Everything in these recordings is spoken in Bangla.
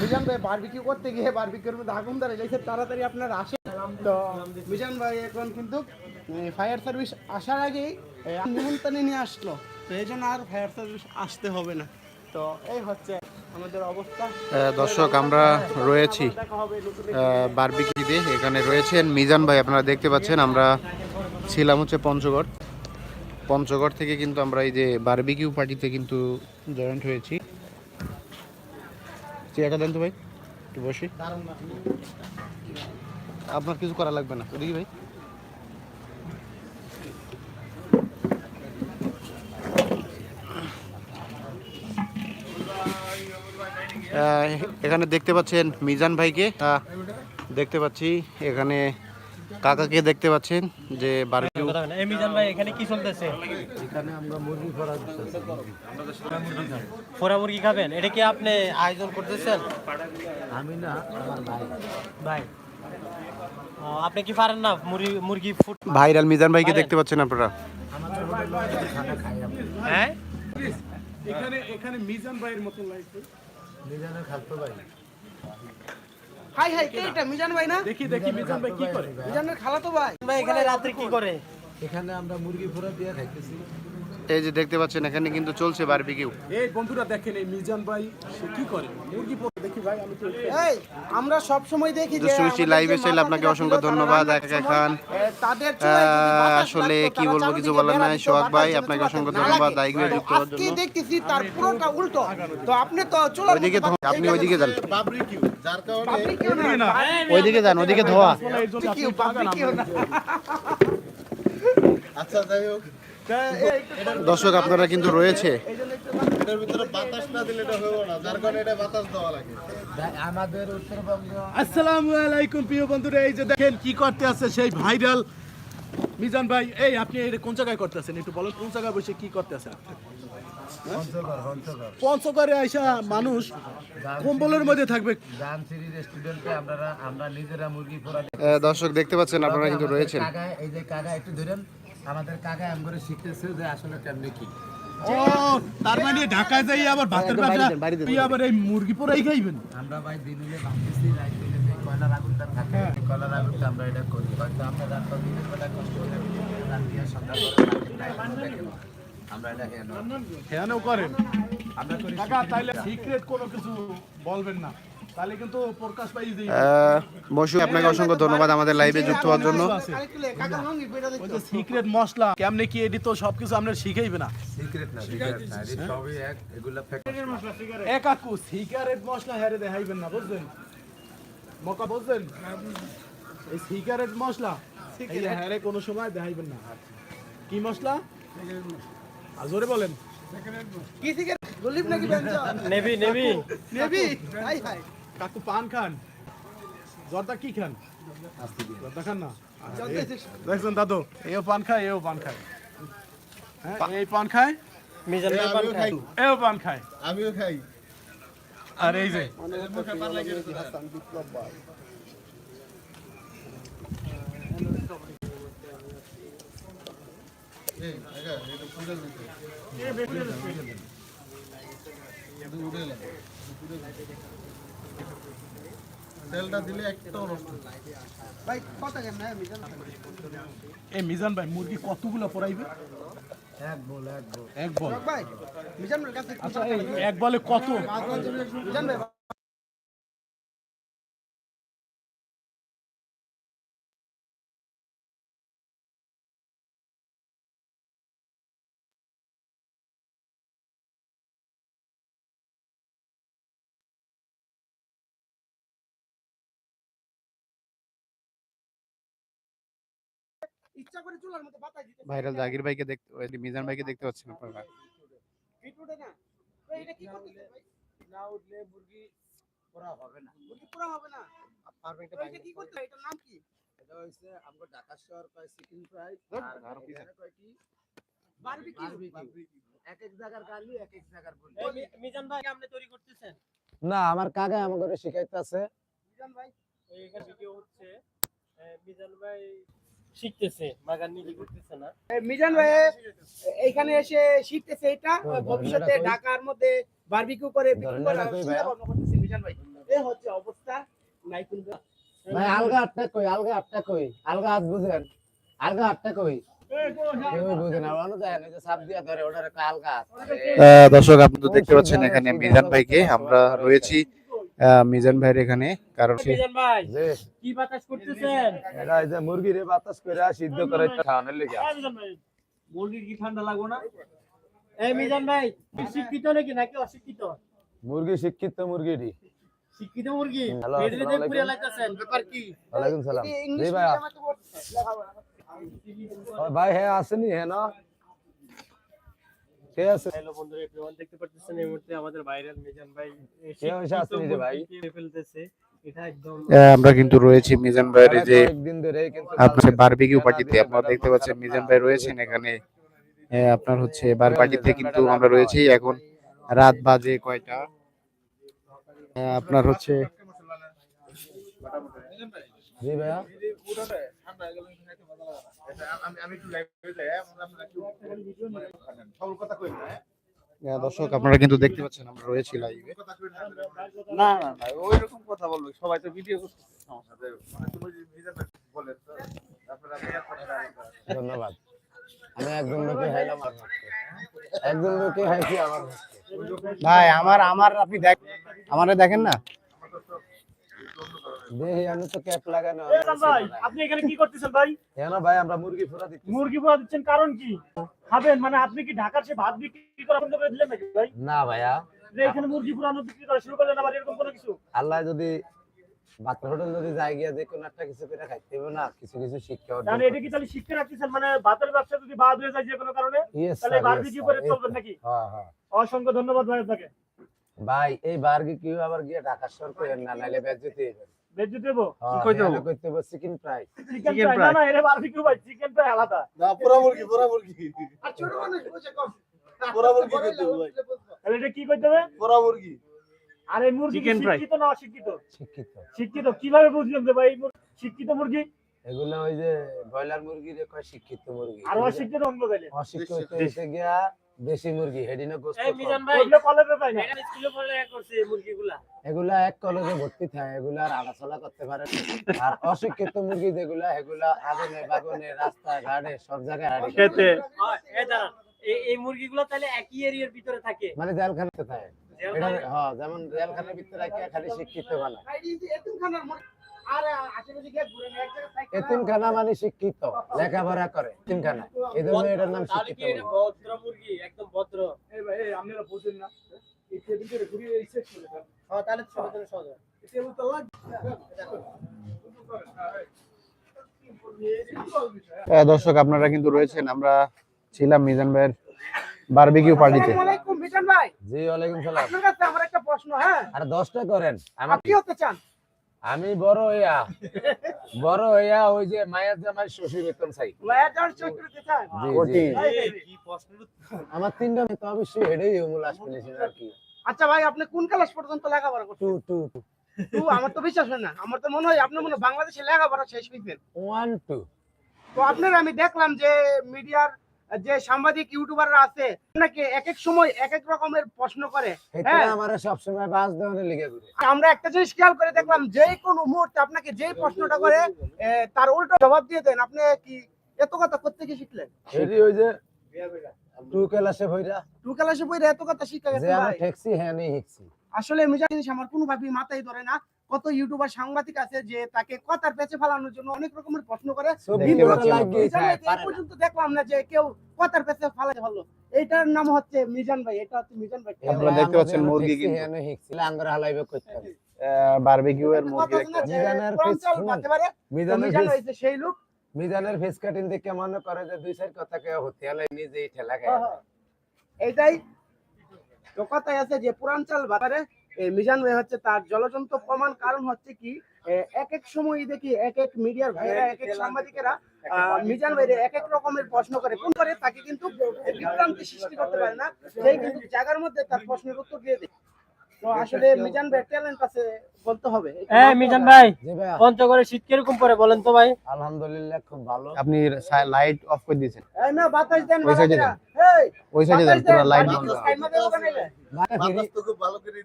মিজান ভাই বারবিকিউ করতে গিয়ে বারবিকিউর মধ্যে আগুন ধরে গেছে, তাড়াতাড়ি আপনারা আসে তো মিজান ভাই এখন কিন্তু ফায়ার সার্ভিস আসার আগেই নিমন্ত্রণে নিয়ে আসলো। তো এই জন্য আর ফায়ার সার্ভিস আসতে হবে না। তো এই হচ্ছে আমাদের অবস্থা। দর্শক, আমরা রয়েছি বারবিকিতে এখানে রয়েছেন মিজান ভাই, আপনারা দেখতে পাচ্ছেন, আমরা ছিলাম হচ্ছে পঞ্চগড়। পঞ্চগড় থেকে কিন্তু আমরা এই যে বারবিকিউ পার্টিতে কিন্তু জয়েন্ট হয়েছি। চেয়ারটা দেন তো ভাই, একটু বসি। আপনার কিছু করা লাগবে না ওদিকে ভাই। এখানে দেখতে পাচ্ছেন মিজান ভাইকে। দেখতে পাচ্ছি এখানে কাকাকে দেখতে পাচ্ছেন যে বারবিকিউ এই মিজান ভাই এখানে কি চলতেছে? ফোরা মুরগি খাবেন? এটা কি আপনি আয়োজন করতেছেন? আমি না আমার ভাই। ভাই। আপনি কি পারেন না মুরগি মুরগি ফুট ভাইরাল মিজান ভাইকে দেখতে পাচ্ছেন আপনারা। আমার। হ্যাঁ? এখানে এখানে মিজান ভাইয়ের মতো লাগছে। নিজের খালতো ভাই। হাই হাই কে এটা? মিজান ভাই না? দেখি দেখি মিজান ভাই কি করে? মিজানের খালা তো ভাই ভাই এখানে রাত্রে কি করে? এখানে আমরা মুরগি ফোড়া দিয়ে খাইতেছি। এই যে দেখতে পাচ্ছেন এখানে কিন্তু চলছে বারবিকিউ এই বন্ধুরা দেখেন এই মিজান ভাই সে কি করে? মুরগি পড়ে দেখি ভাই আমি তো এই আমরা সব সময় দেখি যে আমাদের লাইভে যে আপনাকে অসংখ্য ধন্যবাদ একা খান। তাদের আসলে কি বলব কিছু বলার নাই সোহাগ ভাই আপনাকে অসংখ্য ধন্যবাদ লাগে। দায়িত্বে যুক্ত হওয়ার আজকে জন্য। দেখতেছি তার পুরোটা উল্টো। তো আপনি তো চুলার ওইদিকে আপনি ওইদিকে যান। বাবরিকিউ না, ওইদিকে যান ওইদিকে ধোয়া। বাবরিকিউ না। তা এই- দর্শক আপনারা কিন্তু রয়েছে। এই জন্য একটু ভাই, আমাদের উত্তরবঙ্গ আসসালামু আলাইকুম প্রিয় বন্ধুরা এই যে দেখেন কি করতে আছে সেই ভাইরাল মিজান ভাই। এই আপনি এটা কোন জায়গায় করতেছেন একটু বলেন কোন জায়গায় বসে কি করতে আছেন পঞ্চগড় আইসা মানুষ কম্বলের মধ্যে থাকবে। দর্শক দেখতে পাচ্ছেন আপনারা কিন্তু রয়েছেন। এই যে কাকা একটু ধরেন আমাদের কাকা এম করে শিখতেছে যে আসলে কেমনে কি। ও তার মানে ঢাকায় যাই আবার ভাতের ব্যবসা দেন, দেন। তুই আবার এই মুরগি পোড়াই খাইবেন? আমরা ভাই দিনুলে ভাবতেছি যে কয়লার আগুনটা থাকে কয়লার আগুনটা আমরা এটা করি। হয়তো আমরা রাত দিনের বেলা কষ্ট করে রাত দিয়ে সন্ধ্যা করে আমরা এটা হেন হ্যাঁ করেন। আমরা করি কাকা তাইলে সিক্রেট কোনো কিছু বলবেন না। আপনাকে অসংখ্য ধন্যবাদ আমাদের লাইভে যুক্ত হওয়ার জন্য। সিক্রেট মশলা কেমনে কি এডি তো সবকিছু আমরা শিখাইবে না। সিক্রেট না সিক্রেট না এটা সবই এক এগুলা ফেক এ সিগারেট মশলা হ্যারে দেখাইবেন না বুঝলেন মকা বুঝলেন এই সিগারেট মশলা এই হ্যারে কোনো সময় দেখাইবেন না। কি মশলা? বলেন। কি থেকে গলিব নাকি ব্যঞ্জন? নেবি নেবি নেবি? Hi hi. কাকু পান খান। জর্দা কি খান? জর্দা খান না? দেখছেন দাদু এও পান খায় এও পান খায়। হ্যাঁ এই পান খায়? মিজান পান খায়। এও পান খায়। আমিও খাই। আর এই যে হাসান বিপ্লব ভাই। এই দেখা এটা পুরো দিতে এটা উড়ে এলাম তেলটা দিলে একটাও নষ্ট ভাই, কথা মিজান ভাই? এই মিজান ভাই মুরগি কতগুলো পড়াইবে? এক বল এক বল। এক বল। ভাই, মিজান কাছে আচ্ছা এক বলে কত? মিজান ভাই, ভাইরাল জাকির ভাইকে দেখতে ওই মিজান ভাইকে দেখতে পাচ্ছেন আপনারা। না? তো এটা? কি করতেছে ভাই? না উঠলে মুরগি করা হবে না। মুরগি পুরা হবে না। তো এটা কি করতে? এটার নাম কি? এটা হইছে আমরা ঢাকা শহর কয় চিকেন ফ্রাই আর কয় কি এক এক জায়গার গালি এক এক জায়গার বলি। মিজান ভাই আপনি তৈরি করতেছেন? না আমার কাকা আমাকে শিখাইতেছে। মিজান ভাই, এই এখানে ভিডিও হচ্ছে মিজান ভাই শিখতেছে। নিজে করতেছে না? মিজান ভাই এইখানে এসে শিখতেছে এটা। ভবিষ্যতে ঢাকার মধ্যে বারবিকিউ করে বিক্রি করে করতেছে মিজান ভাই। এ হচ্ছে অবস্থা নাই কিন্তু ভাই আলগা আটটা কই আলগা আটটা কই? আলগা হাত বুঝেন? আলগা আটটা কই? দর্শক আপনি তো দেখতে পাচ্ছেন এখানে মিজান ভাইকে। আমরা রয়েছি মিজান ভাইয়ের এখানে কারণ মিজান ভাই যে কি বাতাস করতেছেন? এটা এই যে মুরগির বাতাস করে সিদ্ধ করে খাওয়ানোর লেগে এই মিজান ভাই মুরগির কি ঠান্ডা লাগবো না? এই মিজান ভাই শিক্ষিত নাকি? নাকি অশিক্ষিত? মুরগি শিক্ষিত মুরগিটি শিক্ষিত মুরগি। লাগতেছেন ব্যাপার কি? ওয়ালাইকুম সালাম। জি ভাই ভাই হ্যাঁ আসেনি হ্যাঁ না? কে আছে? হ্যালো বন্ধুরা everyone দেখতে পাচ্ছেন এই মুহূর্তে আমাদের ভাইরাল মিজান ভাই এই কে হয়েছে শিক্ষিত আসেনি যে ভাই? ফেলতেছে। এটা একদম আহ, আমরা কিন্তু রয়েছি মিজান ভাইয়ের যে কয়েকদিন ধরে কিন্তু আপনার বারবিকিউ পার্টিতে আপনারা দেখতে পাচ্ছেন মিজান ভাই রয়েছেন এখানে। আপনার হচ্ছে বার পার্টিতে কিন্তু আমরা রয়েছি এখন রাত বাজে কয়টা? আপনার হচ্ছে জি ভাইয়া। দর্শক আপনারা কিন্তু দেখতে পাচ্ছেন আমরা রয়েছি লাইভে না না না ওইরকম কথা বলবে সবাই তো ভিডিও করছে ধন্যবাদ। আমি একজন লোকে হাইলাম। একজন লোকে হাইছি আমার ভাই আমার আমার আপনি দেখ আমারে দেখেন না? দেহি আমি তো ক্যাপ লাগানো ভাই আপনি এখানে কি করতেছেন ভাই? কেন ভাই আমরা মুরগি ফুরা দিচ্ছি মুরগি পোড়া দিচ্ছেন কারণ কি? খাবেন মানে আপনি কি ঢাকার সে ভাত বিক্রি করা বন্ধ করে দিলেন নাকি ভাই? না ভাইয়া। যে এখানে মুরগি পোড়ানো বিক্রি করা শুরু করলেন আবার এরকম কোনো কিছু? আল্লাহ যদি বাচ্চা হোটেল যদি গিয়া যে কোনো একটা কিছু করে খাইতে হবে না কিছু কিছু শিক্ষা অর্জন এটা কি তাহলে শিক্ষা রাখতেছেন? মানে ভাতের ব্যবসা যদি বাদ হয়ে যায় যে কোনো কারণে? Yes, তাহলে বারবিকিউ করে চলবেন নাকি? হ্যাঁ হ্যাঁ। অসংখ্য ধন্যবাদ ভাই আপনাকে। ভাই এই বার্গি কিউ আবার গিয়ে ঢাকা শহর করেন না? নাইলে বেজতে বেজে দেবো? কইতে হবে কইতে হবে চিকেন ফ্রাই চিকেন ফ্রাই না না বারবিকিউ ভাই চিকেন ফ্রাই আলাদা। না পুরা মুরগি পুরা মুরগি। আর ছোট মানুষ বুঝে কম। পুরা মুরগি খেতে হবে ভাই? তাহলে এটা কি করতে হবে পুরা মুরগি। আর মুরগি কি Chicken fry. শিক্ষিত না অশিক্ষিত? শিক্ষিত। শিক্ষিত কীভাবে বুঝলেন যে ভাই শিক্ষিত মুরগি? এগুলো ওই যে ব্রয়লার মুরগি রে কয় শিক্ষিত মুরগি? আর অশিক্ষিত অন্য তাইলে। অশিক্ষিত গিয়া দেশি মুরগি হেডিনো গোস্ত কম। ওগুলো কলেজে পাই না। স্কুলে পড়ে করছে মুরগিগুলা। এগুলা এক কলেজে ভর্তি থাকে এগুলা আর আলাচলা করতে পারে আর অশিক্ষিত মুরগি যেগুলা এগুলা আগুনে বাগুনে রাস্তা ঘাটে সব জায়গায় হাঁড়ি খেতে। এই দাঁড়ান এই এই মুরগিগুলো তাহলে একই এরিয়ার ভিতরে থাকে? মানে জেলখানাতে থাকে। হ্যাঁ যেমন জেলখানার ভিতরে খালি শিক্ষিত এতিমখানা মানে শিক্ষিত লেখাপড়া করে এতিমখানা। এই জন্য এটার নাম শিক্ষিত কি। ভদ্র মুরগি? একদম ভদ্র। এই ভাই আপনারা বোঝেন না তাহলে দর্শক আপনারা কিন্তু রয়েছেন। আমরা ছিলাম মিজান ভাইয়ের বারবিকিউ পার্টিতে। জি ওয়ালাইকুম সালাম। আপনার কাছে আমার একটা প্রশ্ন, হ্যাঁ? আর দশটা করেন। আমার আপনি হতে চান? আমি বড় হইয়া বড় হইয়া ওই যে মায়ের জামাই শ্বশুর বেতন চাই। আমার তিনটা মেয়ে তো অবশ্যই হেডেই মূল আসলে আর কি। আচ্ছা ভাই আপনি কোন ক্লাস পর্যন্ত লেখাপড়া করছেন? টু টু টু, আমার তো বিশ্বাস হয় না। আমার তো মনে হয় আপনি মনে হয় বাংলাদেশে লেখাপড়া শেষ হইতেন ওয়ান টু। তো আপনার আমি দেখলাম যে মিডিয়ার যে সাংবাদিক ইউটিউবাররা আছে নাকি এক এক সময় এক এক রকমের প্রশ্ন করে হ্যাঁ। আমার সবসময় বাস দেওয়ানে লিখে ঘুরে আমরা একটা জিনিস খেয়াল করে দেখলাম যে কোনো মুহূর্তে আপনাকে যে প্রশ্নটা করে তার উল্টো জবাব দিয়ে দেন। আপনি কি এত কথা করতে কি শিখলেন? এটি ওই যে টু ক্লাসে ভইরা টু ক্লাসে বইরে এত কথা শিখা যে গেছে আমি ঠেকছি হ্যাঁ নেই হিকছি আসলে মিজা জিনিস আমার কোনোভাবেই মাথায় ধরে না। কত ইউটিউবার সাংবাদিক আছে যে তাকে কথার পেছে ফেলানোর জন্য অনেক রকমের প্রশ্ন করে। পর্যন্ত দেখলাম না যে কেউ কথার পেছে ফেলাতে পারল এইটার নাম হচ্ছে মিজান ভাই এটা হচ্ছে মিজান ভাই। আপনারা দেখতে পাচ্ছেন মুরগি কিন্তু। হ্যাঁ আঙ্গার হালাইবে করতে বারবিকিউ এর মুরগি মিজানের মিজানের হয়েছে সেই লোক। মিজানের ফেস কাটিং দেখে মনে করে যে দুই চার কথা কেউ হতে হলে নিজেই ঠেলা হ্যাঁ, খায়। এইটাই। তো কথাই আছে যে পুরাঞ্চল বাজারে মিজান ভাই হচ্ছে তার জলজন্ত প্রমাণ কারণ হচ্ছে কি এক এক সময় দেখি এক এক মিডিয়ার ভাইয়েরা এক এক সাংবাদিকেরা মিজান ভাইরে এক এক রকমের প্রশ্ন করে। কোন করে? তাকে কিন্তু বিভ্রান্তি সৃষ্টি করতে পারে না। সেই কিন্তু জায়গার মধ্যে তার প্রশ্নের উত্তর দিয়ে দেয়। তো আসলে মিজান ভাই ট্যালেন্ট আছে বলতে হবে। এই মিজান ভাই পঞ্চগড়ে শীত কীরকম পড়ে বলেন তো ভাই? আলহামদুলিল্লাহ খুব ভালো। আপনি লাইট অফ করে দিয়েছেন। না বাতাস দেন ওই সাইডে যান পুরো লাইন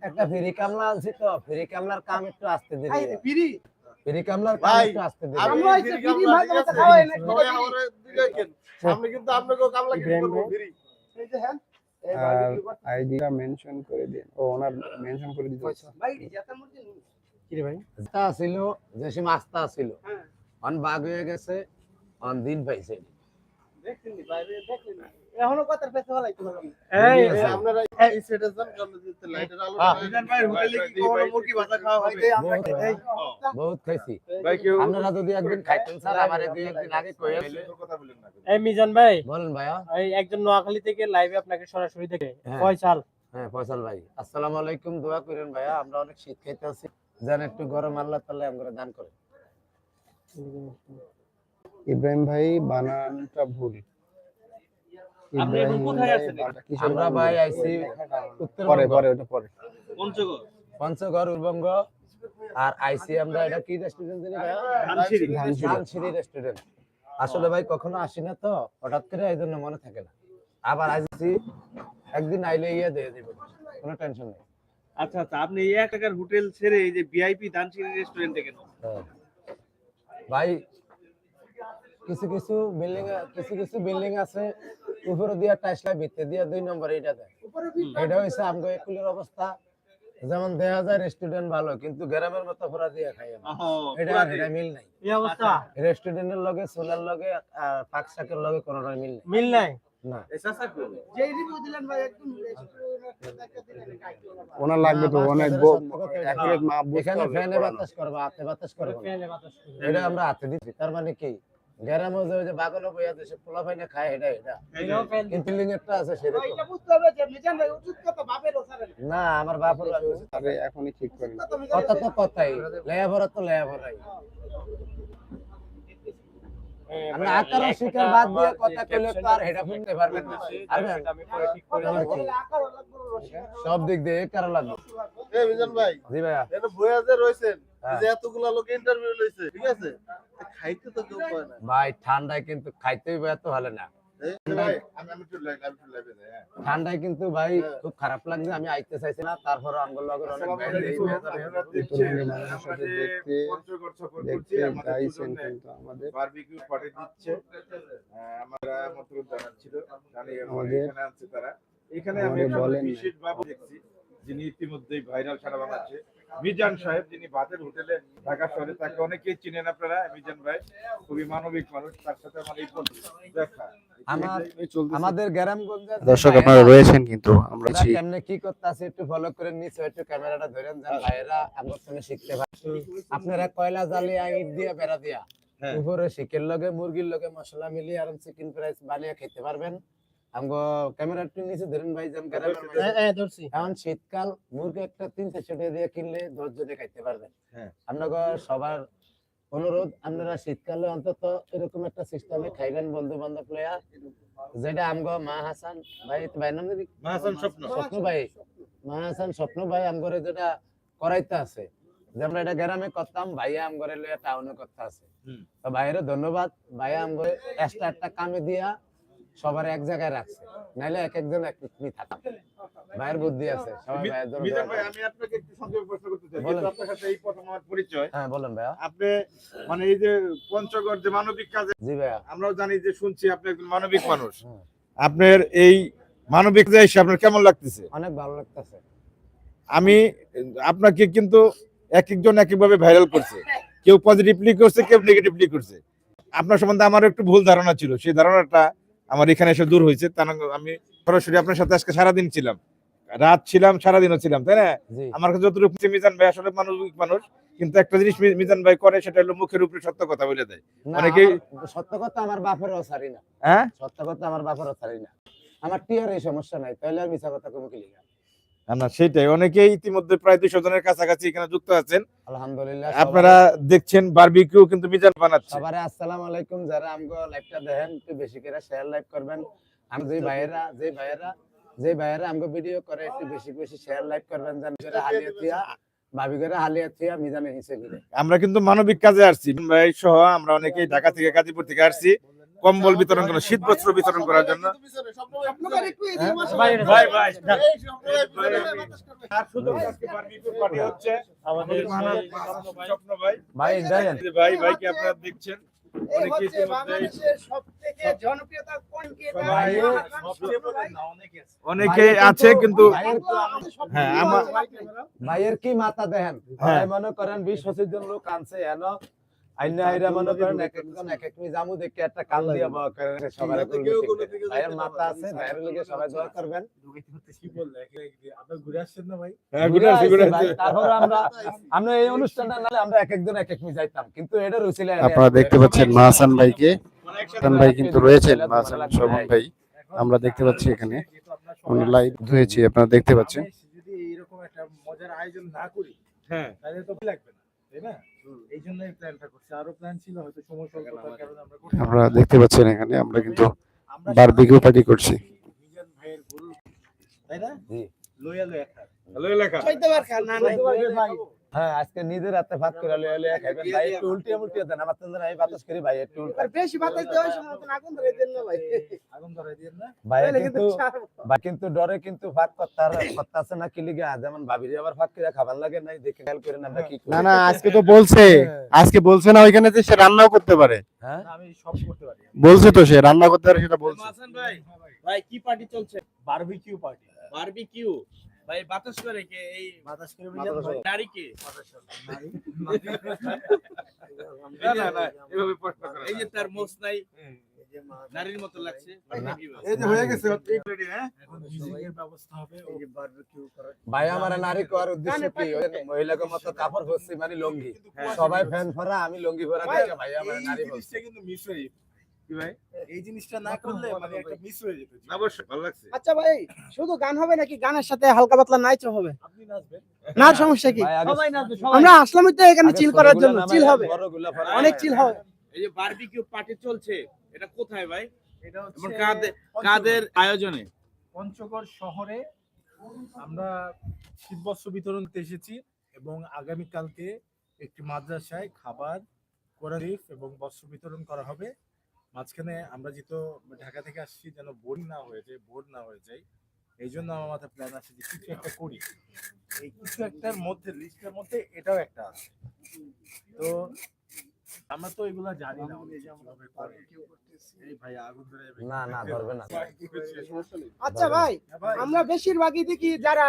একটা ফ্রি কামলা আনছি তো ফ্রি কামলার কাম একটু আসতে দেরি ফিরি। কামলার কাম একটু আসতে দেরি আমরা হইছে ফিরি মাছ মাছ খাওয়াই না সামনে কিন্তু আপনাকেও কামলা কিনে করব ফ্রি। এই যে হ্যাঁ আইডিটা মেনশন করে দিন। ও ওনার মেনশন করে দিতে ছিল যে আস্তা ছিল হ্যাঁ। অন হয়ে গেছে অন দিন পাইছে দেখছেন বাইরে দেখলেন না? এখনও কথার পেছে এই এই আপনারা এই দিতে লাইটের আলো মিজান ভাই হোটেলে কি মুরগি ভাজা খাওয়া হবে? বহুত- বহুত খাইছি। ভাই কেউ আপনারা যদি একদিন খাইতেন স্যার আমার দুই একদিন আগে কয়ে কথা বলেন না এই মিজান ভাই। বলেন ভাইয়া। এই একজন নোয়াখালী থেকে লাইভে আপনাকে সরাসরি দেখে। হ্যাঁ। কয় সাল হ্যাঁ ফয়সাল ভাই। আসসালামু আলাইকুম দোয়া করেন ভাইয়া। আমরা অনেক শীত খাইতে আছি। যেন একটু গরম আল্লাহ তাআলা আমরা দান করে ইব্রাহিম ভাই বানানটা ভুল। আপনি এখন কোথায় আছেন? আমরা ভাই ভুল? আইছি পরে পরে ওটা পরে। পঞ্চগড়। পঞ্চগড় উর্বঙ্গ আর আইসি আমরা এটা কি রেস্টুরেন্ট জানি ভাইয়া ধানসিঁড়ি। ধানসিঁড়ি। রেস্টুরেন্ট আসলে ভাই কখনো আসি না তো হঠাৎ করে এই জন্য মনে থাকে না। আবার আইসি একদিন আইলে ইয়ে দিয়ে দিব। কোনো টেনশন নেই। আচ্ছা আচ্ছা আপনি এই এক টাকার হোটেল ছেড়ে এই যে ভিআইপি ধানসিঁড়ি রেস্টুরেন্টে কেন? হ্যাঁ। ভাই কিছু কিছু বিল্ডিং কিছু কিছু বিল্ডিং আছে উপরে দিয়া টাইসলা ভিতরে দিয়া দুই নম্বর এটা দেয়। এটা হইছে আমগো একুলের অবস্থা। যেমন দেখা যায় রেস্টুরেন্ট ভালো কিন্তু গ্রামের মতো পুরা দিয়ে খাই। এটা আর এটা মিল নাই। এই অবস্থা? রেস্টুরেন্টের লগে সোলার লগে আর পাক শাকের লগে কোনো মিল নাই। মিল নাই। ওনার লাগবে তো অনেক এখানে ফ্যানে বাতাস করব হাতে বাতাস করব। এটা আমরা হাতে দিচ্ছি তার মানে কি? গ্রামে যে ওই যে বাগানো বইয়া দেশে পোলা পাইনে খায় এটা এটা। কিন্তু লিঙ্গেরটা আছে ভাই, সেরকম এটা বুঝতে হবে যে মিজান ভাই উচিত কথা ভাবেরও ছাড়েন। না। আমার আমি আরে এখনই ঠিক কথা তো কথাই লেয়াভরা তো লেয়াভরাই হ্যাঁ, আমরা আকার শিকার বাদ দিয়ে কথা কইলে তো আর হেডা শুনতে পারবেন না। করে। সব দিক দিয়ে কারও লাগবে। এই মিজান ভাই জি ভাইয়া। এটা বইয়া যে রয়েছেন এই হ্যাঁ। যে এতগুলা লোক ইন্টারভিউ লইছে ঠিক আছে? খাইতে তো কেউ পায় না। ভাই ঠান্ডায় কিন্তু খাইতেই এত ভালো না। হ্যাঁ। ঠান্ডায় কিন্তু ভাই খুব খারাপ লাগছে আমি আইতে চাইছি না তারপর অনেক ইতোমধ্যে আমাদের বারবিকিউ পার্টি দিচ্ছে। আমরা আমন্ত্রণ জানাচ্ছিল এখানে আছে তারা। এখানে আমি। বিশেষ বাবু দেখছি যিনি ইতিমধ্যেই ভাইরাল সারা বাংলাদেশে। মিজান সাহেব যিনি ভাতের হোটেলে ঢাকা শহরে তাকে অনেকেই চিনেন আপনারা মিজান ভাই। খুবই মানবিক মানুষ তার সাথে আমার এই দেখা। আমাদের গ্রামগঞ্জে দর্শক আপনারা রয়েছেন কিন্তু আমরা আমরা কেমনে কি করতেছি একটু ফলো করে নিচে একটু ক্যামেরাটা ধরেন যান ভাইয়েরা আমার সঙ্গে শিখতে পারে। আপনারা কয়লা জ্বালিয়ে ইট দিয়ে বেড়া দিয়া হ্যাঁ। উপরে শিকের লগে মুরগির লগে মশলা মিলিয়ে আর চিকেন ফ্রাইস বানিয়ে খেতে পারবেন। আমগো ক্যামেরা একটু নিচে ধরেন ভাই যেন হ্যাঁ, হ্যাঁ, ধরছি। এখন শীতকাল মুরগি একটা তিন চারশো টাকা দিয়ে কিনলে পারবেন। হ্যাঁ। আপনাকে সবার অনুরোধ আপনারা শীতকালে অন্তত এরকম একটা সিস্টেমে খাইবেন বন্ধু বান্ধব লইয়া যেটা আমগো মা হাসান ভাই ভাই নাম জানি মাহাসান স্বপ্ন। স্বপ্ন ভাই। মা হাসান স্বপ্ন ভাই আমগরে যেটা করাইতে আছে। যে আমরা এটা গ্রামে করতাম ভাইয়া আমগরে লইয়া টাউনে করতে আছে। তো ভাইয়ের ধন্যবাদ। ভাইয়া আমগরে এক্সট্রা একটা কামে দিয়া সবার এক জায়গায় রাখছে। নাইলে এক একজন এক পিকনি থাকতাম ভাইয়ের বুদ্ধি আছে সবাই ভাই আমি আপনাকে একটু সংক্ষেপে প্রশ্ন করতে চাই। আপনার সাথে এই প্রথম আমার পরিচয় হ্যাঁ বলেন ভাইয়া। আপনি মানে এই যে পঞ্চগড় যে মানবিক কাজে জি ভাইয়া। আমরাও জানি যে শুনছি আপনি একজন মানবিক মানুষ। আপনার এই মানবিক যে আপনার কেমন লাগতেছে? অনেক ভালো লাগতেছে। আমি আপনাকে কিন্তু এক একজন এক একভাবে ভাইরাল করছে। কেউ পজিটিভলি করছে কেউ নেগেটিভলি করছে। আপনার সম্বন্ধে আমার একটু ভুল ধারণা ছিল। সেই ধারণাটা আমার এখানে এসে দূর হয়েছে। তা আমি সরাসরি আপনার সাথে আজকে সারাদিন ছিলাম। রাত ছিলাম সারাদিনও ছিলাম তাই না? আমার কাছে যতটুকু মিজান ভাই আসলে মানুষ মানুষ কিন্তু একটা জিনিস মিজান ভাই করে সেটা হলো মুখের উপরে সত্য কথা বলে দেয়। অনেকে সত্য কথা আমার বাপেরও ছাড়ি না হ্যাঁ? সত্য কথা আমার বাপেরও ছাড়ি না আমার টিয়ার এই সমস্যা নাই তাহলে আর মিছা কথা কমে কি লিখা না, সেটাই। অনেকেই ইতিমধ্যে প্রায় দুইশো জনের কাছাকাছি এখানে যুক্ত আছেন। আলহামদুলিল্লাহ আপনারা দেখছেন বারবিকিউ কিন্তু মিজান বানাচ্ছে। সবারে আসসালামু আলাইকুম। যারা আমগো লাইভটা দেখেন একটু বেশি করে শেয়ার লাইভ করবেন। আমি যে ভাইয়েরা যে ভাইয়েরা যে ভাইয়েরা আমগো ভিডিও করে একটু বেশি বেশি শেয়ার লাইভ করবেন। যেন করে হালিয়া থিয়া ভাবি করে হালিয়া থিয়া মিজানে হিসেবে আমরা কিন্তু মানবিক কাজে আসছি। ভাই সহ আমরা অনেকেই ঢাকা থেকে গাজীপুর থেকে আসছি। কম্বল বিতরণ করা শীত বস্ত্র বিতরণ করার জন্য। ভাই, ভাইকে আপনারা দেখছেন অনেকে আছে। কিন্তু ভাইয়ের সবচেয়ে হ্যাঁ, কি মাথা দেখেন হ্যাঁ। ভাই মনে করেন বিশ পঁচিশ জন লোক আনছে এন আইনা আইরা মনে করেন এক একজন এক এক মি দেখে একটা কান দিয়া বাবা করে সবাই ভাইয়ের মাথা আছে ভাইয়ের লোকে সবাই দোয়া করবেন। হ্যাঁ, ঘুরে আসছি, ঘুরে আসছি। তারপর আমরা আমরা এই অনুষ্ঠানটা নালে আমরা এক একজন এক এক যাইতাম। কিন্তু এটা রুচিলে আপনারা দেখতে পাচ্ছেন মাহাসান ভাইকে। ভাই কিন্তু রয়েছেন মাহাসান শোভন ভাই। আমরা দেখতে পাচ্ছি এখানে। উনি লাইভ হয়েছি আপনারা দেখতে পাচ্ছেন। যদি এইরকম একটা মজার আয়োজন না করি হ্যাঁ। তাহলে তো লাগবে না? তাই না? এই জন্য এই প্ল্যানটা করছি। আরও প্ল্যান ছিল হয়তো সময় স্বল্পতার কারণে আমরা করতে আপনারা দেখতে পাচ্ছেন এখানে আমরা কিন্তু আমরা বারবিকিউ পার্টি করছি। মিজান ভাইয়ের গরু। তাই না? জি। হ্যালো লেখা চৈতে বার খান, না, না। হ্যাঁ আজকে নিজের হাতে ভাত করে লয়ে খাইবেন। ভাই একটু উল্টিয়ে মুল্টিয়ে দেন আমার আমি বাতাস করি ভাই একটু উল্টা। আর বেশি বাতাস দেওয়ার সময় মতন আগুন ধরে দেন না ভাই। আগুন ধরাই দিয়েন না। ভাই কিন্তু ভাই কিন্তু ডরে কিন্তু ভাগ করতার করতে আছে না কি লিগে? যেমন ভাবিরে আবার ভাগ করে খাবার লাগে নাই দেখে খেয়াল করেন আমরা কি না না আজকে তো বলছে আজকে বলছে না ওইখানে যে সে রান্নাও করতে পারে। হ্যাঁ? আমি সব করতে পারি। বলছে তো সে রান্না করতে পারে সেটা বলছে। হাসান ভাই ভাই কি পার্টি চলছে? বারবিকিউ পার্টি বারবিকিউ ভাই বাতাস করে কে? এই বাতাস করে নারী কে? না না না এভাবে প্রশ্ন করা এই যে তার মোস নাই নারীর মতো লাগছে। এই যে হয়ে গেছে হ্যাঁ? এখন ব্যবস্থা হবে এই যে বারবিকিউ করার ভাই আমার নারী কোয়ার উদ্দেশ্য কি? মহিলাকে মতো কাপড় পরছি মানে লুঙ্গি। সবাই ফ্যান ফরা আমি লুঙ্গি পরা দেখে ভাই আমার নারী বলছে। কিন্তু মিস হয়ে যেত কি ভাই? এই জিনিসটা না করলে মানে একটা মিস হয়ে যেত অবশ্যই ভালো লাগছে। আচ্ছা ভাই শুধু গান হবে নাকি গানের সাথে হালকা পাতলা নাচও হবে? আপনি নাচবেন। না সমস্যা কি? সবাই নাচবে আমরা আসলামই তো এখানে চিল করার জন্য চিল হবে। অনেক চিল হবে। এই যে বারবিকিউ পার্টি চলছে এটা কোথায় ভাই? এটা হচ্ছে কাদের আয়োজনে? পঞ্চগড় শহরে আমরা শীতবস্ত্র বিতরণ এসেছি এবং আগামীকালকে একটি মাদ্রাসায় খাবার এবং বস্ত্র বিতরণ করা হবে। মাঝখানে আমরা যেহেতু ঢাকা থেকে আসছি যেন বোর্ড না হয়ে যায় বোর্ড না হয়ে যায় এই জন্য আমার মাথায় প্ল্যান আছে যে কিছু একটা করি। এই কিছু একটার মধ্যে লিস্টের মধ্যে এটাও একটা আছে। তো আমরা তো এগুলা জানি না উনি কীভাবে করে। এই ভাই আগুন ধরে না না ধরবে না। আচ্ছা ভাই আমরা বেশিরভাগই দেখি যারা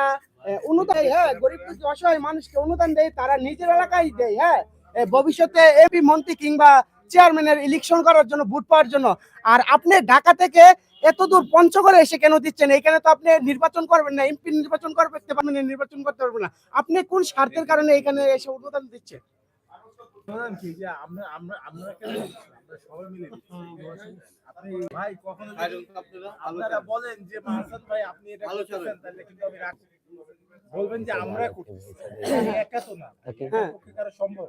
অনুদান হ্যাঁ গরিব অসহায় মানুষকে অনুদান দেয় তারা নিজের এলাকায় দেয় হ্যাঁ। এ, ভবিষ্যতে এমপি মন্ত্রী কিংবা চেয়ারম্যানের ইলেকশন করার জন্য ভোট পাওয়ার জন্য। আর আপনি ঢাকা থেকে এত দূর পঞ্চগড়ে এসে কেন দিচ্ছেন? এখানে তো আপনি নির্বাচন করবেন না এমপি নির্বাচন করতে পারবেন না নির্বাচন করতে পারবেন না। আপনি কোন স্বার্থের কারণে এখানে এসে অনুদান দিচ্ছেন? বললাম কি? যে আমরা আমরা আমরা কেন আমরা সবাই মিলে দিচ্ছি। আপনি ভাই কখনো আপনারা বলেন যে মাহসান ভাই আপনি এটা তাহলে কিন্তু আমি রাখছি। বলবেন যে আমরা করতেছি একা তো না হ্যাঁ। সম্ভব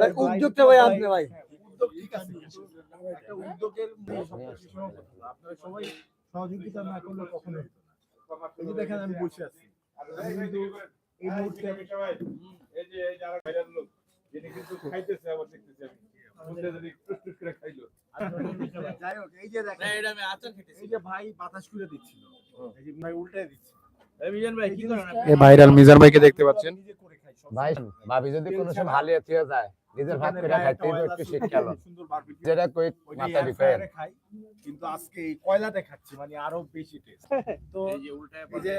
ভাই, উদ্যোগটা ভাই আপনি ভাই। হ্যাঁ, উদ্যোগ ঠিক আছে। একটা উদ্যোগের মূল সবকিছু সীমাবদ্ধ। আপনারা সবাই সহযোগিতা না করলে কখনো হতো না। এই যে দেখেন আমি বসে আছি। কিন্তু এই মুহূর্তে এই যে যারা ভাইরাল লোক যিনি কিন্তু খাইতেছে আবার দেখতেছি আমি। বুঝতে যদি টুস করে খাইলো। যাই হোক এই যে না, দেখেন এটা আমি এই যে ভাই বাতাস করে দিচ্ছিল। এই যে ভাই উল্টে দিচ্ছে। এই মিজান ভাই কি করেন আপনি? এ ভাইরাল মিজান ভাইকে দেখতে পাচ্ছেন। ভাই ভাবি যদি কোনো সময় হালিয়ে থিয়ে যায় নিজের ভাত করে খাইতে একটু শিক্ষা যেটা কই মাথা কিন্তু আজকে এই কয়লাতে খাচ্ছি মানে আরও বেশি টেস্ট তো এই যে উল্টায় এই যে।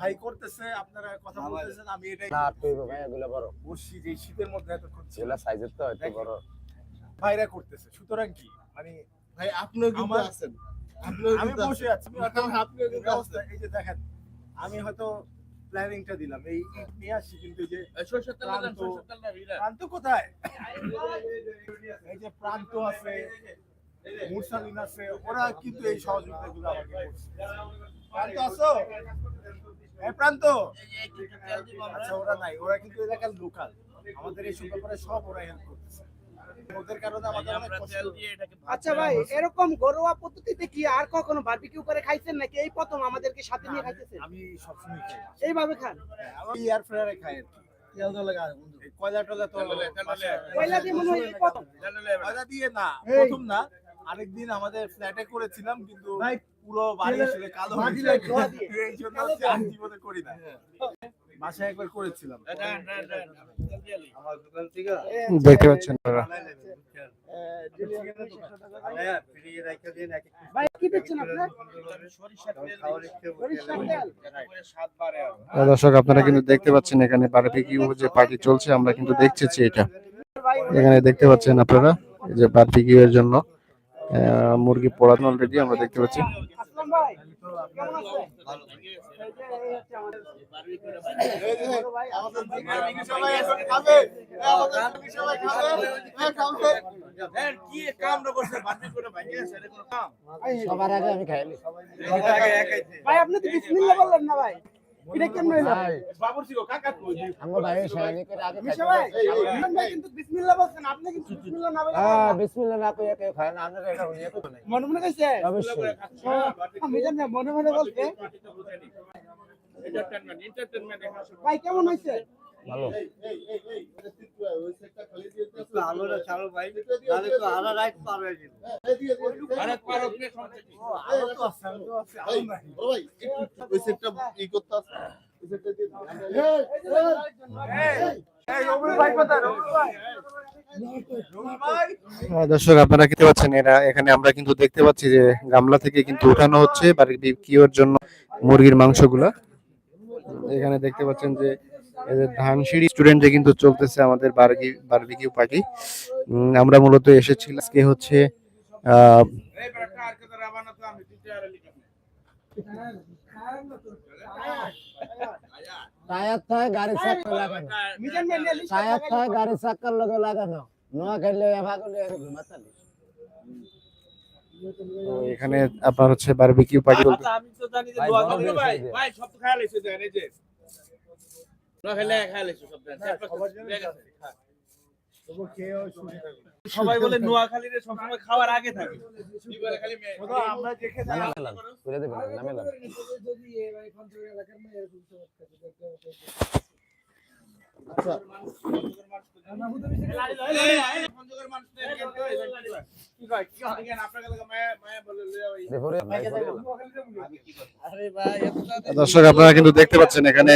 ভাই করতেছে আপনারা কথা বলতেছেন আমি এটাই না তুইবে ভাই এগুলা বড়। বসছি যে শীতের মধ্যে এতক্ষণ ছিল এগুলা সাইজের তো একটু বড়। ভাইরা করতেছে সুতরাং কি? মানে ভাই আপনিও কিন্তু আছেন। আমি বসে আছি আপনিও কিন্তু অবস্থা এই যে দেখেন আমি হয়তো প্ল্যানিংটা দিলাম। এই ইট নিয়ে আসছি কিন্তু যে প্রান্ত- কোথায়? এই যে প্রান্ত আছে মুরসালিন আছে ওরা কিন্তু এই সহযোগিতা গুলো আমাকে প্রান্ত আছো? এই প্রান্ত আচ্ছা ওরা নাই ওরা কিন্তু এলাকার লোকাল। আমাদের এইসব ব্যাপারে সব ওরা হেল্প করতেছে। ওদের কারণে আমাদের অনেক কষ্ট তেল দিয়ে এটাকে ভাগ আচ্ছা ভাই এরকম ঘরোয়া পদ্ধতিতে কি আর কখনো বারবিকিউ করে খাইছেন নাকি এই প্রথম আমাদেরকে সাথে নিয়ে খাইতেছেন? আমি সবসময় খাই। এইভাবে খান। আমি এয়ার ফ্রায়ারে খাই আর কি। মনে হয় এই প্রথম। তেল হলে- কয়লা দিয়ে না প্রথম না। আরেকদিন আমাদের ফ্ল্যাটে করেছিলাম কিন্তু ভাই, পুরো বাড়ি কালো হয়ে। ধোয়া দিয়ে। করি না। বাসায় একবার করেছিলাম। দেখতে পাচ্ছেন আপনারা ভাই কি দেখছেন আপনার? সরিষার তেল আহ, দর্শক আপনারা কিন্তু দেখতে পাচ্ছেন এখানে বারবিকিউ যে পার্টি চলছে আমরা কিন্তু দেখতেছি এটা। এখানে দেখতে পাচ্ছেন আপনারা এই যে বারবিকিউ এর জন্য আহ, মুরগি পোড়ানো অলরেডি আমরা দেখতে পাচ্ছি। ভাই আপনি তো বিসমিল্লা বললেন না ভাই। এটা কেমন হইল ভাই। বাবুর সিগো কাকা কই আমগো ভাই শানি করে আগে মিশা ভাই কিন্তু বিসমিল্লাহ বলছেন আপনি কিন্তু বিসমিল্লাহ না বলে হ্যাঁ বিসমিল্লাহ না কইয়া কেউ খায় না আমরা এটা উনিয়ে তো নাই মনে মনে কইছে? অবশ্যই। আমি জানি মনে মনে বলতে এন্টারটেইনমেন্ট এন্টারটেইনমেন্ট ভাই কেমন হইছে ভালো। পারো সমস্যা দর্শক আপনারা দেখতে পাচ্ছেন? এরা এখানে আমরা কিন্তু দেখতে পাচ্ছি যে গামলা থেকে কিন্তু উঠানো হচ্ছে বারবিকিউর জন্য মুরগির মাংসগুলা। এখানে দেখতে পাচ্ছেন যে ধানসিঁড়ি স্টুডেন্টে কিন্তু চলতেছে আমাদের বারবি বারবিকিউ পার্টি। আমরা মূলত এসেছিলাম আজকে হচ্ছে টায়ার থাকে গাড়ি লাগানো। টায়ার থাকে গাড়ি লগে লাগানো। নোয়া ঘুমাতালি তো এখানে আপনার হচ্ছে বারবিকিউ পার্টি আমি তো জানি যে দোয়া করবে ভাই ভাই সব তো খায়া লাইছে দেন এই যে না খেলে খায়া লাইছে সব দেন সবাই বলে নোয়াখালীর সবসময় খাওয়ার আগে থাকে। খালি আমরা দেখে নামে দর্শক, আপনারা কিন্তু দেখতে পাচ্ছেন এখানে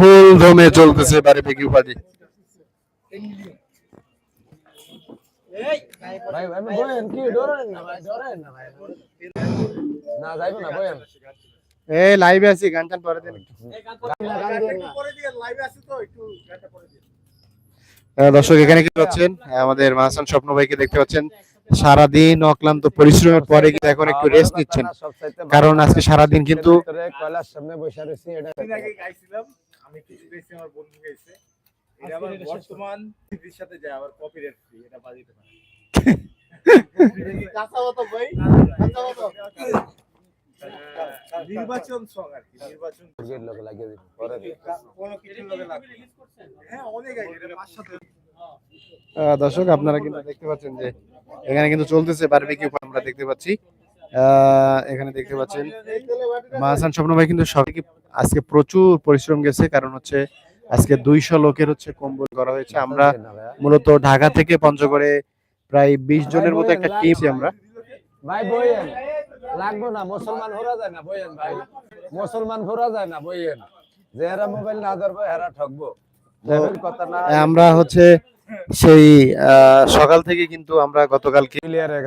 ফুল ধমে চলতেছে বারবিকিউ পার্টি। ভাই ভাই, বলেন কি ডরেন না যাইবো না এই লাইভে আছি গান টান পরে দিন। দর্শক এখানে কি পাচ্ছেন আমাদের মাহসান স্বপ্ন ভাইকে দেখতে পাচ্ছেন। সারাদিন অক্লান্ত পরিশ্রমের পরে কিন্তু এখন একটু রেস্ট নিচ্ছেন। কারণ আজকে সারাদিন কিন্তু কয়লার সামনে বসে রয়েছি এটা গাইছিলাম আমি কিছু গাইছি আমার বন্ধু গাইছে এটা আবার বর্তমান দিদির সাথে যায় আবার কপিরাইট ফ্রি এটা বাজিতে পারে। কাঁচা মতো ভাই কাঁচা মতো নির্বাচন সং আর কি নির্বাচন লোক লাগিয়ে দিন পরে কোনো কিছু লাগবে হ্যাঁ অনেক আগে পাঁচ সাত দর্শক আপনারা কিন্তু দেখতে পাচ্ছেন যে এখানে কিন্তু চলতেছে বারবিকিউ আমরা দেখতে পাচ্ছি। আহ, এখানে দেখতে পাচ্ছেন মাহসান স্বপ্ন ভাই কিন্তু সব থেকে আজকে প্রচুর পরিশ্রম গেছে কারণ হচ্ছে আজকে দুইশো লোকের হচ্ছে কম্বল করা হয়েছে। আমরা মূলত ঢাকা থেকে পঞ্চগড়ে প্রায় বিশ জনের মতো একটা টিম আমরা। ভাই লাগবো না মুসলমান ঘোরা যায় না বইয়েন ভাই। মুসলমান ঘোরা যায় না বইয়েন। যে এরা মোবাইল না ধরবো এরা ঠকবো। কথা না আমরা হচ্ছে সেই সকাল থেকে কিন্তু আমরা গতকালকে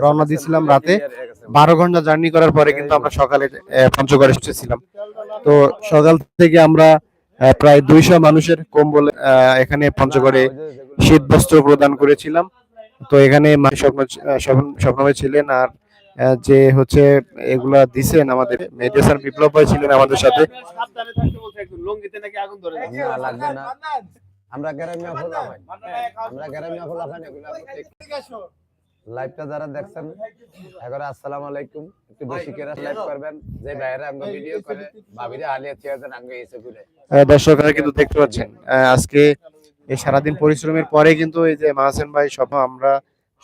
রওনা দিয়েছিলাম রাতে। বারো ঘণ্টা জার্নি করার পরে কিন্তু আমরা সকালে পঞ্চগড়ে এসেছিলাম। তো সকাল থেকে আমরা প্রায় দুইশো মানুষের কম্বল আহ, এখানে পঞ্চগড়ে শীত বস্ত্র প্রদান করেছিলাম। তো এখানে স্বপ্ন আহ, স্বপ্ন- স্বপ্নভাই ছিলেন আর যে হচ্ছে এগুলা দিছেন আমাদের মেডিসিন বিপ্লব ভাই ছিলেন আমাদের সাথে। আমরা গ্রামীয় ফোলা ভাই। আমরা গ্রামীয় ফোলা ভাই এগুলো লাইভটা যারা দেখছেন এখন আসসালামু আলাইকুম। একটু বেশি করে লাইভ করবেন। যে বাইরে আমরা ভিডিও করে ভাবিরা হালিয়া চেয়ে আঙ্গ এসে ঘুরে। দর্শকরা কিন্তু দেখতে পাচ্ছেন। আজকে এই সারাদিন পরিশ্রমের পরে কিন্তু এই যে মাহসেন ভাই সব আমরা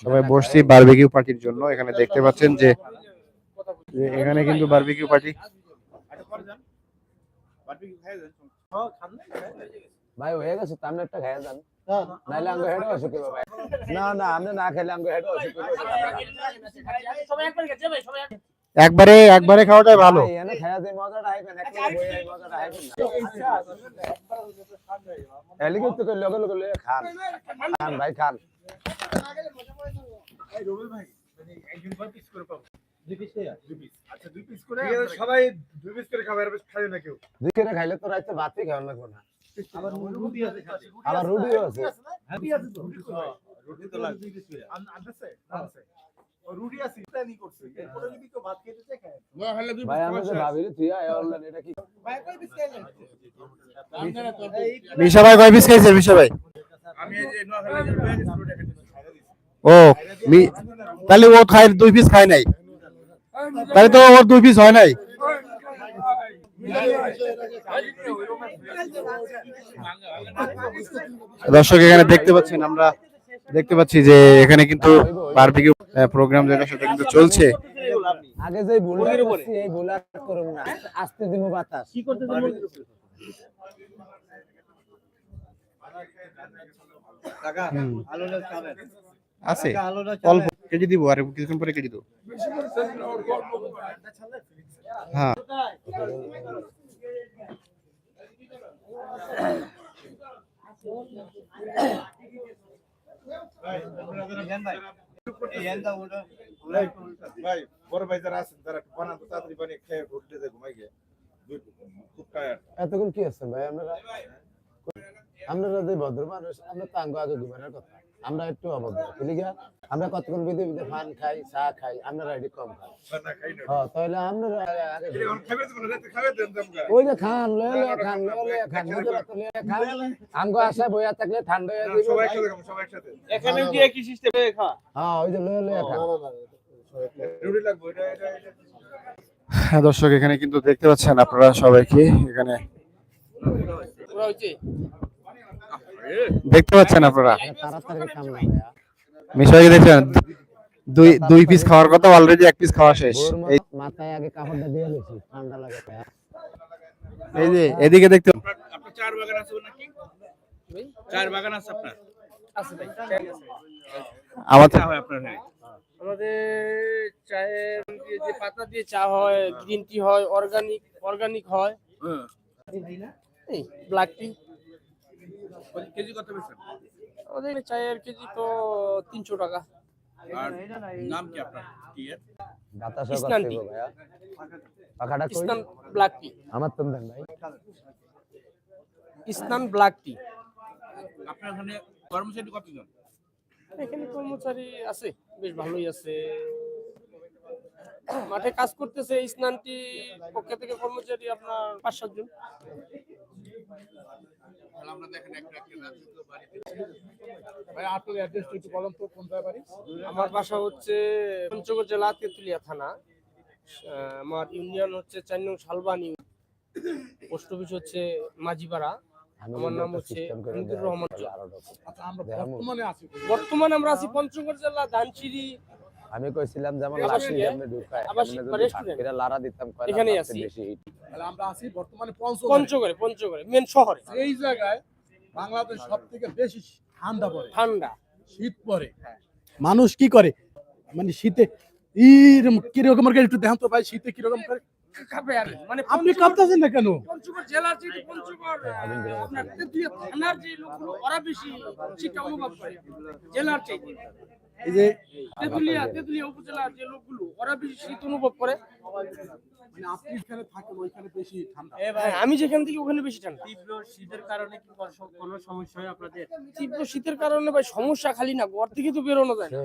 সবাই বসছি বারবিকিউ পার্টির জন্য। এখানে দেখতে পাচ্ছেন যে যে এখানে কিন্তু বারবিকিউ পার্টি আচ্ছা পরে যান বারবিকিউ খাই যান ভাই হয়ে গেছে তামনে একটা খাইয়া যান নাইলে আঙ্গ হেড অসুখ হবে ভাই। না না আপনি না খেলে আঙ্গ হেড অসুখ হবে সবাই একবার গেছে ভাই সবাই একবারে একবারে খাওয়াটাই ভালো। ভাই, এনে খায়া যে মজাটা আইবেন এক বই এই মজাটা আইবেন এলিগে তো কই লগে লগে লগে খান। খান ভাই খান। সবাই দুই পিস করে খাবার খাবে না কেউ। দুই করে খাইলে তো রাইতে ভাতই খাওয়া লাগবে না। আবার রুটিও আছে। রুটি তো লাগবে। রুটি আছে ইতানি করছে। এরপরে যদি কেউ ভাত খেতে চায় খায়। ভাই আমি ভাবি রে তুই আয় অনলাইন এটা কি? মিশা ভাই কয় পিস খাইছে মিশা ভাই? আমি এই যে নোয়াখালী যে রুটি খেতে ও মি- তাহলে ও খায় দুই পিস খায় নাই? তাহলে তো ওর দুই পিস হয় নাই? দর্শক এখানে দেখতে পাচ্ছেন আমরা দেখতে পাচ্ছি যে এখানে কিন্তু বারবিকিউ প্রোগ্রাম যেটা সেটা কিন্তু চলছে। আগে যে ভুলটা করছি এই ভুল করব না। আস্তে দিমু বাতাস। কি কাকা খাবেন আছে। আলুটা অল্প কেজি দিব আর কিছুক্ষণ পরে কেজি দেবো। হ্যাঁ। ভাই বড় ভাই যারা আছেন তারা একটু বানান তো তাড়াতাড়ি বানিয়ে খেয়ে ঘুরতে যায় ঘুমাই গিয়ে। খুব টায়ার্ড। এতক্ষণ কি আছেন ভাই? আপনারা আপনারা যে ভদ্র মানুষ আমরা তো আঙ্গ আগে ঘুমানোর কথা। আমরা একটু বুঝলি আমরা কতক্ষণ বিদে বিদে পান খাই চা খাই আপনারা এটি কম খাই। না হ্যাঁ তাহলে আপনারা আগে- আগে এখন খাবে তো রাতে খাবে দেন দামগা ওই যে খান লয়ে লয়ে খান লয়ে লয়ে খান লয়ে খান আঙ্গ আসা বইয়া থাকলে ঠান্ডা হয়ে যাবে সবাই একসাথে সবাই একসাথে। এখানে কি একই সিস্টেমে খাওয়া হ্যাঁ ওই যে লয়ে লয়ে খান রুটি লাগবে এটা এটা এটা। হ্যাঁ দর্শক এখানে কিন্তু দেখতে পাচ্ছেন আপনারা সবাইকে এখানে। দেখতে পাচ্ছেন আপনারা? মিশাইকে দেখছেন? দুই দুই পিস খাওয়ার কথা অলরেডি এক পিস খাওয়া শেষ। এই মাথায় আগে কাপড়টা দিয়ে লেছি ঠান্ডা লাগে এই যে এদিকে দেখতে আপনার চার বাগান আছে নাকি চার বাগান আছে আপনার? আছে ভাই চা হয় আপনার হ্যাঁ। আমাদের চায়ের দিয়ে যে পাতা দিয়ে চা হয় গ্রিন টি হয় অর্গানিক অর্গানিক হয়। এই ব্ল্যাক টি কেজি কত বেচেন আমাদের চায়ের কেজি তো তিনশো টাকা। আর নাম কি আপনার? কি এর? বাতাসও করতে টি। ভাইয়া। পাখাটা কই? Islam black tea. আমার তো দেন ভাই। Islam black tea. আপনার ওখানে কর্মচারী কতজন? এখানে কর্মচারী আছে বেশ ভালোই আছে। মাঠে কাজ করতেছে স্নানটি পক্ষ থেকে কর্মচারী আপনার পাঁচ সাতজন। তাহলে আমরা দেখেন একটা একটা বাড়িতে ভাই আপনার অ্যাড্রেসটা একটু বলেন তো কোন বাড়ি? আমার বাসা হচ্ছে পঞ্চগড় জেলা তেঁতুলিয়া থানা। আমার ইউনিয়ন হচ্ছে চার নং শালবান। পোস্ট অফিস হচ্ছে মাঝিপাড়া। আমার নাম হচ্ছে রহমান। আচ্ছা বর্তমানে আমরা আছি পঞ্চগড় জেলা ধানসিঁড়ি আমি কইছিলাম যেমন লাঠি এমনি ঢুকায় যদি restaurant? লারা দিতাম কয়লা এখানেই আছি। বেশি হিট তাহলে আমরা আছি বর্তমানে পঞ্চগড়ে। পঞ্চগড়ে পঞ্চগড়ে মেন শহরে। এই জায়গায় বাংলাদেশ সবথেকে বেশি ঠান্ডা পড়ে। ঠান্ডা। শীত পড়ে। মানুষ কি করে? মানে শীতে ইরম কীরকম করে একটু দেখান তো ভাই শীতে কীরকম করে? কি। মানে আপনি কাঁপতেছেন না কেন? পঞ্চগড় জেলার যে পঞ্চগড় আপনার থানার যে লোকগুলো ওরা বেশি শীতটা অনুভব করে জেলার চাইতে। এই যে তেঁতুলিয়া তেঁতুলিয়া উপজেলার যে লোকগুলো ওরা বেশি শীত অনুভব করে। মানে আপনি এখানে থাকেন ওইখানে বেশি ঠান্ডা। হ্যাঁ, আমি যেখান থেকে ওখানে বেশি ঠান্ডা। তীব্র শীতের কারণে কি কোনো- সমস্যা হয় আপনাদের? তীব্র শীতের কারণে ভাই সমস্যা খালি না ঘর থেকে তো বেরোনো যায় না।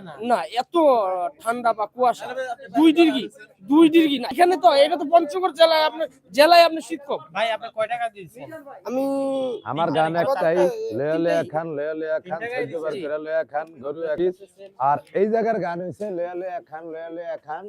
না? না এত ঠান্ডা বা কুয়াশা। দুই ডিগ্রি দুই ডিগ্রি না। এখানে তো এটা তো পঞ্চগড় জেলায় আপনার জেলায় আপনি শীত কম। ভাই আপনি কয় টাকা দিয়েছেন? আমি আমার গান একটাই লয়া লয়া খান লে লে খান তিনটাই বার করে লয়া খান গরু আর এই জায়গার গান হইছে লে লয়া খান লে লে খান।